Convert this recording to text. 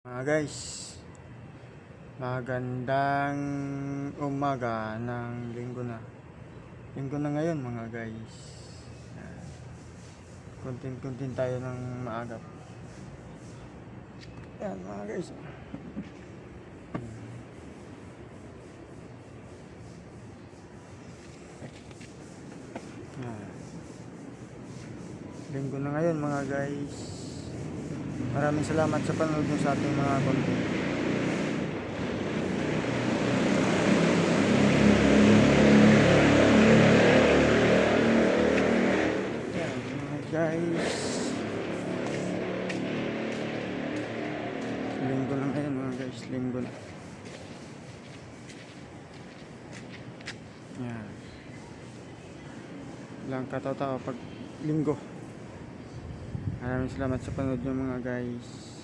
Mga guys, magandang umaga ng linggo na. Linggo na ngayon mga guys. Content-content tayo ng maagap. Yan mga guys. Linggo na ngayon mga guys. Maraming salamat sa panonood nyo sa ating mga content. Guys. Linggo na ngayon mga guys. Linggo na. Yan. Lang kataw-tawa pag linggo. Maraming salamat sa panonood nyo mga guys.